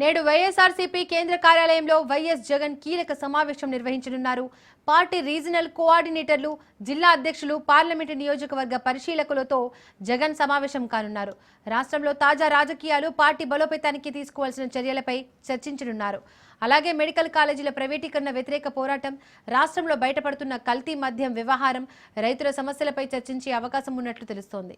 నేడు వైఎస్ఆర్సీపీ కేంద్ర కార్యాలయంలో వైఎస్ జగన్ కీలక సమావేశం నిర్వహించనున్నారు. పార్టీ రీజనల్ కోఆర్డినేటర్లు జిల్లా అధ్యక్షులు పార్లమెంటు నియోజకవర్గ పరిశీలకులతో జగన్ సమావేశం కానున్నారు. రాష్ట్రంలో తాజా రాజకీయాలు పార్టీ బలోపేతానికి తీసుకోవాల్సిన చర్యలపై చర్చించనున్నారు. అలాగే మెడికల్ కాలేజీల ప్రైవేటీకరణ వ్యతిరేక పోరాటం రాష్ట్రంలో బయటపడుతున్న కల్తీ మద్యం వ్యవహారం రైతుల సమస్యలపై చర్చించే అవకాశం ఉన్నట్లు తెలుస్తోంది.